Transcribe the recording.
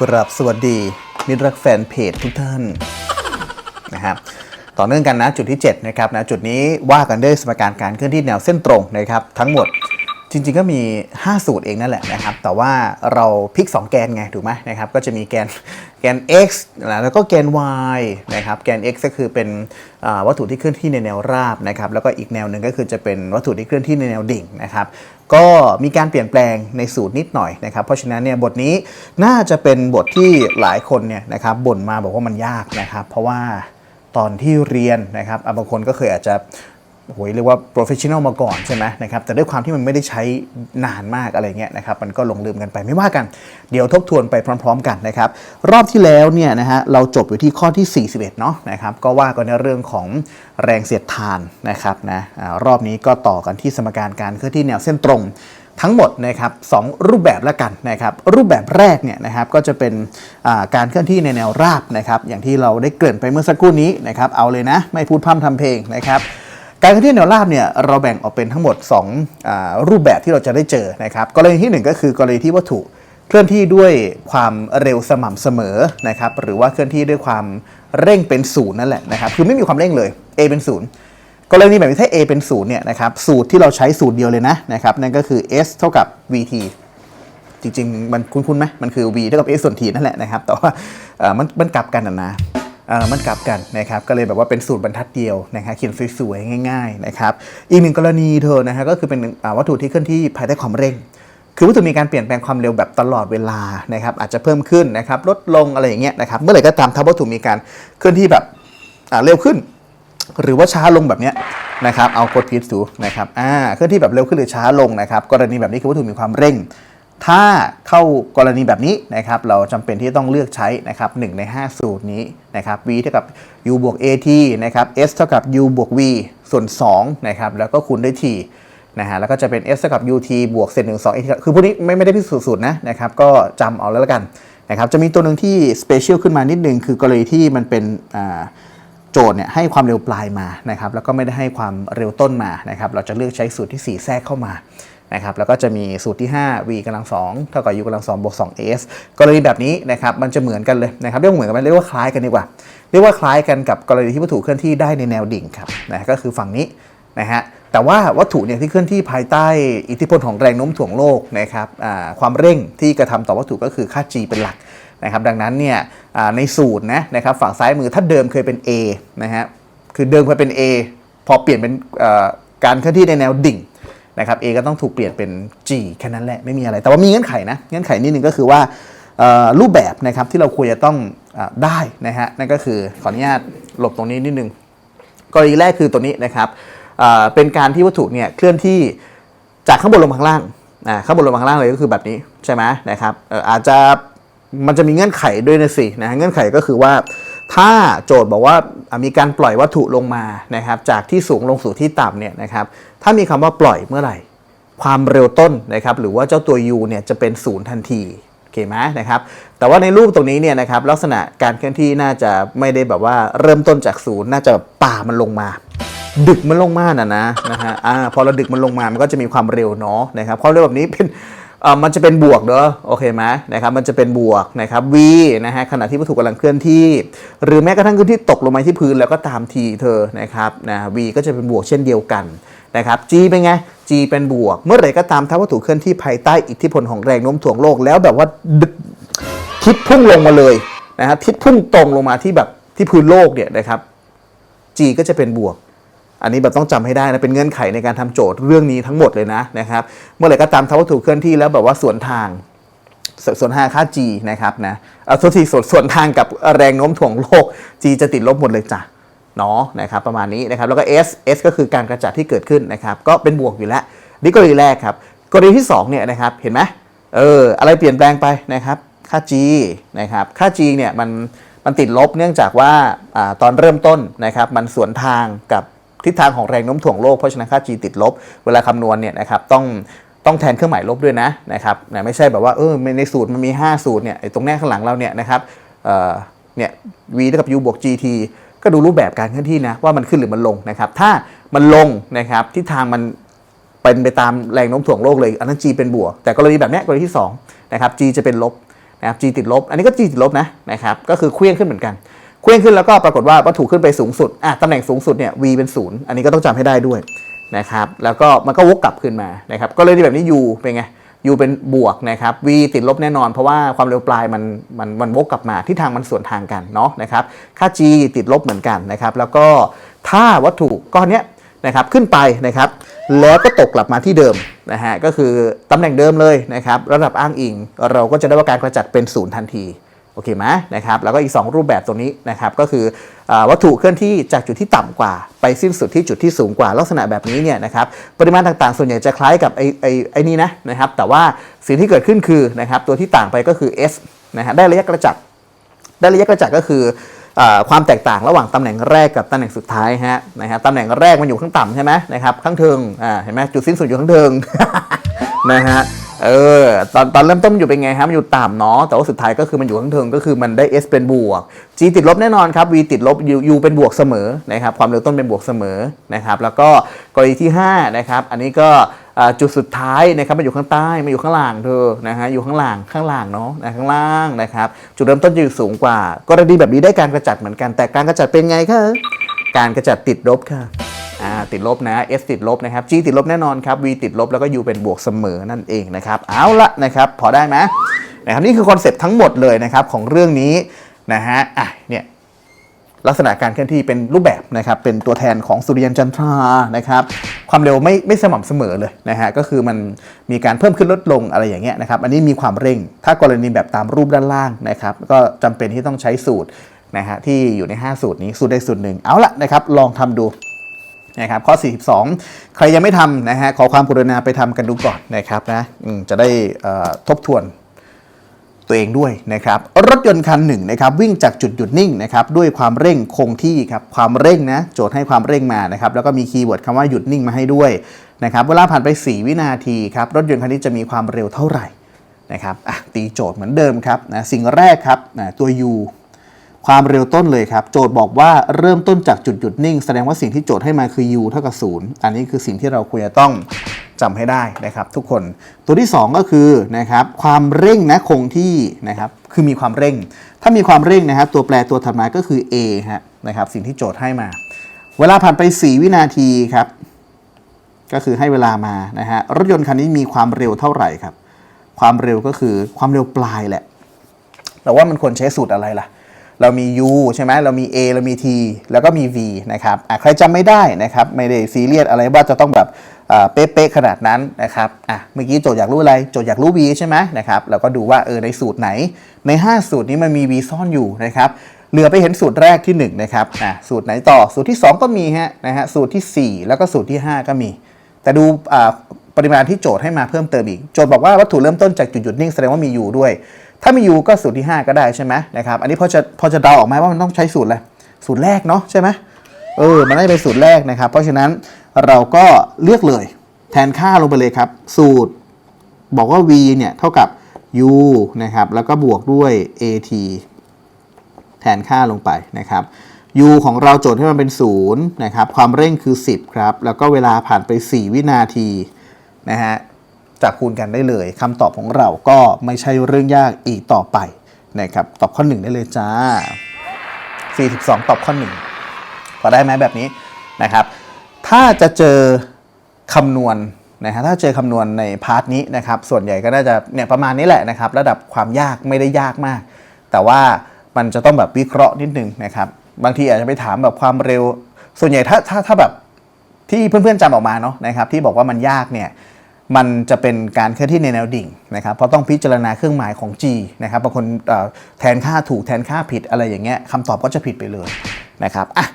กราบสวัสดีมิตรรักแฟนเพจทุกท่านนะครับต่อเนื่องกันนะจุดที่7นะครับนะจุดนี้ว่ากันด้วยสมการการเคลื่อนที่แนวเส้นตรงนะครับทั้งหมด จริงๆก็มี 5 สูตรเองนั่นแหละนะครับ แต่ว่าเราพลิก 2 แกนไง ถูกไหมนะครับ ก็จะมีแกนแกน x แล้วก็แกน y นะครับ แกน x ก็คือเป็นวัตถุที่เคลื่อนที่ในแนวราบนะครับ แล้วก็อีกแนวหนึ่งก็คือจะเป็นวัตถุที่เคลื่อนที่ในแนวดิ่งนะครับ ก็มีการเปลี่ยนแปลงในสูตรนิดหน่อยนะครับ เพราะฉะนั้นเนี่ยบทนี้น่าจะเป็นบทที่หลายคนเนี่ยนะครับบ่นมาบอกว่ามันยากนะครับ เพราะว่าตอนที่เรียนนะครับบางคนก็เคยอาจจะ โหยเรียกว่า professional มาก่อนใช่ไหมนะครับแต่ด้วยความที่มันไม่ได้ใช้นานมากอะไรเงี้ยนะครับมันก็หลงลืมกันไปไม่ว่ากัน เดี๋ยวทบทวนไปพร้อม ๆ กันนะครับรอบที่แล้วเนี่ยนะฮะเราจบอยู่ที่ข้อที่ 41เนาะนะครับก็ว่ากันในเรื่องของแรงเสียดทานนะครับนะอรอบนี้ก็ต่อกันที่สมการการเคลื่อนที่แนวเส้นตรงทั้งหมดนะครับสองรูปแบบละกันนะครับรูปแบบแรกเนี่ยนะครับก็จะเป็นการเคลื่อนที่ในแนวราบนะครับอย่างที่เราได้เกริ่นไปเมื่อสักครู่นี้นะครับเอาเลยนะไม่พูดพร่ำทำเพลงนะครับ การเคลื่อนที่แนวราบเนี่ยเราแบ่งออกเป็นทั้งหมด2อรูปแบบที่เราจะได้เจอนะครับกรณีทีหนึ่1 ก็คือกรณีที่วัตถุเคลื่อนที่ด้วยความเร็วสม่ำเสมอนะครับหรือว่าเคลื่อนที่ด้วยความเร่งเป็นศูนย์นั่นแหละนะครับคือไม่มีความเร่งเลย a เป็นศูนย์กรณีแบบนี้ถ้า a เป็นศูนย์เนี่ยนะครับสูตรที่เราใช้สูตรเดียวเลยนะนะครับนั่นก็คือ s เท่ากับ vt จริงๆ มันคุ้นๆไหมมันคือ v เท่ากับ s ส่วน t นั่นแหละนะครับแต่ว่ามันมันกลับกันนะ มันกลับกันนะครับก็เลยแบบว่าเป็นสูตรบรรทัดเดียวนะครับเขียนสวยๆง่าย ๆนะครับ อีกหนึ่งกรณีเธอนะฮะก็คือเป็นวัตถุที่เคลื่อนที่ภายใต้ความเร่งคือวัตถุมีการเปลี่ยนแปลงความเร็วแบบตลอดเวลานะครับอาจจะเพิ่มขึ้นนะครับลดลงอะไรอย่างเงี้ยนะครับเมื่อไหร่ก็ตามถ้าวัตถุมีการเคลื่อนที่แบบเร็วขึ้น หรือว่าช้าลงแบบเนี้ยนะครับเอากดพีดูนะครับอ่าเคลื่อนที่แบบเร็วขึ้นหรือช้าลงนะครับกรณีแบบนี้คือวัตถุมีความเร่ง ถ้าเข้ากรณีแบบนี้นะครับเราจำเป็นที่ต้องเลือกใช้นะครับ1ใน 5 สูตรนี้นะครับ v เท่ากับ u บวก at นะครับ s เท่ากับ u บวก v ส่วน2นะครับแล้วก็คูณด้วย t นะฮะแล้วก็จะเป็น s เท่ากับ ut บวกเศษหนึ่งสอง at คือพวกนี้ไม่ไม่ได้พิสูจน์สูตรนะนะครับก็จำเอาแล้วกันนะครับจะมีตัวหนึ่งที่ special ขึ้นมานิดนึงคือกรณีที่มันเป็นโจทย์เนี่ยให้ความเร็วปลายมานะครับแล้วก็ไม่ได้ให้ความเร็วต้นมานะครับเราจะเลือกใช้สูตรที่ 4 แทรกเข้ามา นะครับแล้วก็จะมีสูตรที่ 5 v กำลัง2เท่ากับ u กำลัง2บวก2 s กรณีแบบนี้นะครับมันจะเหมือนกันเลยนะครับเรียกว่าเหมือนกันไหมเรียกว่าคล้ายกันดีกว่า เรียกว่าคล้ายกันกับกรณีที่วัตถุเคลื่อนที่ได้ในแนวดิ่งครับนะก็คือฝั่งนี้นะฮะแต่ว่าวัตถุเนี่ยที่เคลื่อนที่ภายใต้อิทธิพลของแรงโน้มถ่วงโลกนะครับความเร่งที่กระทำต่อวัตถุก็คือค่า g เป็นหลักนะครับดังนั้นเนี่ยในสูตรนะนะครับฝั่งซ้ายมือถ้าเดิมเคยเป็น A นะฮะคือเดิมเคยเป็น A พอเปลี่ยนเป็นการเคลื่อนที่ในแนวดิ่ง นะครับ A ก็ต้องถูกเปลี่ยนเป็น G แค่นั้นแหละไม่มีอะไร แต่ว่ามีเงื่อนไขนะเงื่อนไขนิดนึงก็คือว่ารูปแบบนะครับที่เราควรจะต้องอได้นะฮะนั่นก็คือขออนุญาตหลบตรงนี้นิดนึงกรณีแรกคือตัวนี้นะครับเป็นการที่วัตถุเนี่ยเคลื่อนที่จากข้างบนลงมาข้างล่างข้างบนลงมาข้างล่างเลยก็คือแบบนี้ใช่ไหมนะครับออาจจะมันจะมีเงื่อนไขด้วยนะสินะเงื่อนไขก็คือว่าถ้าโจทย์บอกว่ามีการปล่อยวัตถุลงมานะครับจากที่สูงลงสู่ที่ต่ำเนี่ยนะครับ ถ้ามีคำว่าปล่อยเมื่อไหร่ ความเร็วต้นนะครับหรือว่าเจ้าตัว u เนี่ยจะเป็นศูนย์ทันทีโอเคไหมนะครับแต่ว่าในรูปตรงนี้เนี่ยนะครับลักษณะการเคลื่อนที่น่าจะไม่ได้แบบว่าเริ่มต้นจากศูนย์น่าจะป่ามันลงมา ดึกมันลงมาน่ะนะนะฮะอ่าพอเราดึกมันลงมามันก็จะมีความเร็วเนาะนะครับความเร็วแบบนี้เป็นมันจะเป็นบวกเด้อโอเคไหมนะครับมันจะเป็นบวกนะครับ v นะฮะขณะที่วัตถุกำลังเคลื่อนที่ หรือแม้กระทั่งเคลื่อนที่ตกลงมาที่พื้นแล้วก็ตามทีเธอนะครับนะ v ก็จะเป็นบวกเช่นเดียวกัน นะครับ g เป็นไง g เป็นบวก เมื่อไหร่ก็ตามถ้าวัตถุเคลื่อนที่ภายใต้อิทธิพลของแรงโน้มถ่วงโลกแล้วแบบว่าทิศพุ่งลงมาเลยนะครับทิศพุ่งตรงลงมาที่แบบที่พื้นโลกเนี่ยนะครับ G ก็จะเป็นบวก อันนี้แบบต้องจำให้ได้นะเป็นเงื่อนไขในการทำโจทย์เรื่องนี้ทั้งหมดเลยนะนะครับเมื่อไหร่ก็ตามถ้าวัตถุเคลื่อนที่แล้วแบบว่าสวนทางสส่วนทาค่า g นะครับนะเอาส่วนที่ส่วนส่วนทางกับแรงโน้มถ่วงโลก g จะติดลบหมดเลยจ้ะ เนาะนะครับประมาณนี้นะครับแล้วก็ s s ก็คือการกระจัดที่เกิดขึ้นนะครับก็เป็นบวกอยู่แล้วนี่กรณีแรกครับกรณีที่สองเนี่ยนะครับเห็นไหมเอออะไรเปลี่ยนแปลงไปนะครับค่า g นะครับค่า g เนี่ยมันมันติดลบเนื่องจากว่าอตอนเริ่มต้นนะครับมันสวนทางกับทิศทางของแรงโน้มถ่วงโลกเพราะฉะนั้นค่า g ติดลบ เวลาคำนวณเนี่ยนะครับต้องต้องแทนเครื่องหมายลบด้วยนะนะครับไม่ใช่แบบว่าเออในสูตรมันมี 5 สูตรเนี่ยตรงแนข้างหลังเราเนี่ยนะครับเเนี่ย v เท่ากับ u บวก gt ก็ดูรูปแบบการเคลื่อนที่นะว่ามันขึ้นหรือมันลงนะครับ ถ้ามันลงนะครับทิศทางมันเป็นไปตามแรงโน้มถ่วงโลกเลย อันนั้น G เป็นบวก แต่กรณีแบบนี้กรณีที่2นะครับ G จะเป็นลบนะครับ g ติดลบ อันนี้ก็ g ติดลบนะนะครับ ก็คือเคลื่อนขึ้นเหมือนกัน เคลื่อนขึ้นแล้วก็ปรากฏว่าวัตถุขึ้นไปสูงสุด อะตำแหน่งสูงสุดเนี่ย v เป็นศูนย์อันนี้ก็ต้องจำให้ได้ด้วยนะครับ แล้วก็มันก็วกกลับขึ้นมานะครับก็เลยมีแบบนี้ u เป็นไง u เป็นบวกนะครับ v ติดลบแน่นอนเพราะว่าความเร็วปลายมันมันมันวกกลับมาที่ทางมันสวนทางกันเนาะนะครับค่า g ติดลบเหมือนกันนะครับ แล้วก็ถ้าวัตถุก้อนเนี้ยนะครับขึ้นไปนะครับ แล้วก็ตกกลับมาที่เดิมนะฮะก็คือตำแหน่งเดิมเลยนะครับ ระดับอ้างอิง เราก็จะได้ว่าการกระจัดเป็นศูนย์ทันที โอเคไหมนะครับแล้วก็อีก 2 รูปแบบตรงนี้นะครับก็คืออวัตถุเคลื่อนที่จากจุดที่ต่ำกว่า ไปสิ้นสุดที่จุดที่สูงกว่าลักษณะแบบนี้เนี่ยนะครับปริมาณต่างๆ ส่วนใหญ่จะคล้ายกับไอ้ไอ้ไอ้นี่นะนะครับแต่ว่าสิ่งที่เกิดขึ้นคือนะครับตัวที่ต่างไปก็คือ s นะฮะได้ระยะกระจัดได้ระยะกระจัดก็คืออความแตกต่างระหว่างตำแหน่งแรกกับตำแหน่งสุดท้ายฮะนะครับตำแหน่งแรกมันอยู่ข้างต่ำใช่ไหมนะครับข้างเทิงอ่าเห็นไหมจุดสิ้นสุดอยู่ข้างเทิงนะฮะ เออตอนตอนเริ่มต้นอยู่เป็นไงฮะมันอยู่ต่ำเนาะแต่ว่าสุดท้ายก็คือมันอยู่ข้างเทิงก็คือมันได้ s เป็นบวก g ติดลบแน่นอนครับ v ติดลบ u u เป็นบวกเสมอนะครับความเร็วต้นเป็นบวกเสมอนะครับแล้วก็กรณีที่5นะครับอันนี้ก็จุดสุดท้ายนะครับมันอยู่ข้างใต้มันอยู่ข้างล่างเธอนะฮะอยู่ข้างล่างข้างล่างเนาะนะข้างล่างนะครับจุดเริ่มต้นจะอยู่สูงกว่า กรณีแบบนี้ได้การกระจัดเหมือนกันแต่การกระจัดเป็นไงคะการกระจัดติดลบค่ะ ติดลบนะ S ติดลบนะครับ G ติดลบแน่นอนครับ V ติดลบแล้วก็ U เป็นบวกเสมอนั่นเองนะครับ เอาละนะครับ พอได้ไหมนะครับนี่คือคอนเซปต์ทั้งหมดเลยนะครับของเรื่องนี้นะฮะอะเนี่ยลักษณะการเคลื่อนที่เป็นรูปแบบนะครับ เป็นตัวแทนของสุริยันจันทรานะครับ ความเร็วไม่ไม่สม่ำเสมอเลยนะฮะ ก็คือมันมีการเพิ่มขึ้นลดลงอะไรอย่างเงี้ยนะครับ อันนี้มีความเร่ง ถ้ากรณีแบบตามรูปด้านล่างนะครับ ก็จำเป็นที่ต้องใช้สูตรนะฮะที่อยู่ใน 5 สูตรนี้ สูตรใดสูตรหนึ่ง เอาละนะครับ ลองทำดู นะครับข้อ 42 ใครยังไม่ทำนะฮะขอความกรุณาไปทำกันดูก่อนนะครับนะจะได้ทบทวนตัวเองด้วยนะครับรถยนต์คันหนึ่งนะครับวิ่งจากจุดหยุดนิ่งนะครับด้วยความเร่งคงที่ครับความเร่งนะโจทย์ให้ความเร่งมานะครับแล้วก็มีคีย์เวิร์ดคำว่าหยุดนิ่งมาให้ด้วยนะครับเวลาผ่านไป 4 วินาทีครับรถยนต์คันนี้จะมีความเร็วเท่าไหร่นะครับอะตีโจทย์เหมือนเดิมครับนะสิ่งแรกครับนะตัว u ความเร็วต้นเลยครับ โจทย์บอกว่าเริ่มต้นจากจุดหยุดนิ่ง แสดงว่าสิ่งที่โจทย์ให้มาคือ u เท่ากับ 0 อันนี้คือสิ่งที่เราควรจะต้องจำให้ได้นะครับ ทุกคนตัวที่ 2 ก็คือนะครับความเร่งนะคงที่นะครับคือมีความเร่ง ถ้ามีความเร่งนะครับ ตัวแปรตัวถัดมาก็คือ a ฮะนะครับสิ่งที่โจทย์ให้มา เวลาผ่านไป 4 วินาทีครับ ก็คือให้เวลามานะฮะรถยนต์คันนี้มีความเร็วเท่าไหร่ครับ ความเร็วก็คือความเร็วปลายแหละแต่ว่ามันควรใช้สูตรอะไรล่ะ เรามี u ใช่ไหมเรามี a เรามี t แล้วก็มี v นะครับอะใครจำไม่ได้นะครับ ไม่ได้ซีเรียสอะไรว่าจะต้องแบบเป๊ะๆขนาดนั้นนะครับอะเมื่อกี้โจทย์อยากรู้อะไร โจทย์อยากรู้ v ใช่ไหมนะครับเราก็ดูว่าเออในสูตรไหน ใน 5 สูตรนี้มันมี v ซ่อนอยู่นะครับเหลือไปเห็นสูตรแรกที่1นะครับอะสูตรไหนต่อสูตรที่ 2 ก็มีฮะนะฮะสูตรทีสี่4 แล้วก็สูตรที่ 5 ก็มี แต่ดูอ่าปริมาณที่โจทย์ให้มาเพิ่มเติมอีก โจทย์บอกว่าวัตถุเริ่มต้นจากจุดหยุดนิ่งแสดงว่ามี u ด้วย ถ้ามี u ก็สูตรที่ 5 ก็ได้ใช่ไหมนะครับ อันนี้พอจะพอจะเดาออกไหมว่ามันต้องใช้สูตรอะไร สูตรแรกเนาะใช่ไหมเออ มันน่าจะเป็นสูตรแรกนะครับ เพราะฉะนั้นเราก็เลือกเลย แทนค่าลงไปเลยครับ สูตรบอกว่า v เนี่ยเท่ากับ u นะครับ แล้วก็บวกด้วย at แทนค่าลงไปนะครับ u ของเราโจทย์ให้มันเป็น0นะครับ ความเร่งคือ 10 ครับ แล้วก็เวลาผ่านไป 4 วินาทีนะฮะ จับคูณกันได้เลยคำตอบของเราก็ไม่ใช่เรื่องยากอีกต่อไปนะครับตอบข้อ 1 ได้เลยจ้า 42 ตอบข้อ1พอได้ไหมแบบนี้นะครับ ถ้าจะเจอคำนวณนะฮะถ้าเจอคำนวณในพาร์ทนี้นะครับ ส่วนใหญ่ก็น่าจะเนี่ยประมาณนี้แหละนะครับ ระดับความยากไม่ได้ยากมาก แต่ว่ามันจะต้องแบบวิเคราะห์นิดนึงนะครับ บางทีอาจจะไปถามแบบความเร็ว ส่วนใหญ่ถ้าถ้าถ้าแบบที่เพื่อนๆจำออกมาเนาะนะครับ ที่บอกว่ามันยากเนี่ย มันจะเป็นการเคลื่อนที่ในแนวดิ่งนะครับเพราะต้องพิจารณาเครื่องหมายของ G นะครับบางคนแทนค่าถูกแทนค่าผิดอะไรอย่างเงี้ยคำตอบก็จะผิดไปเลยนะครับอะ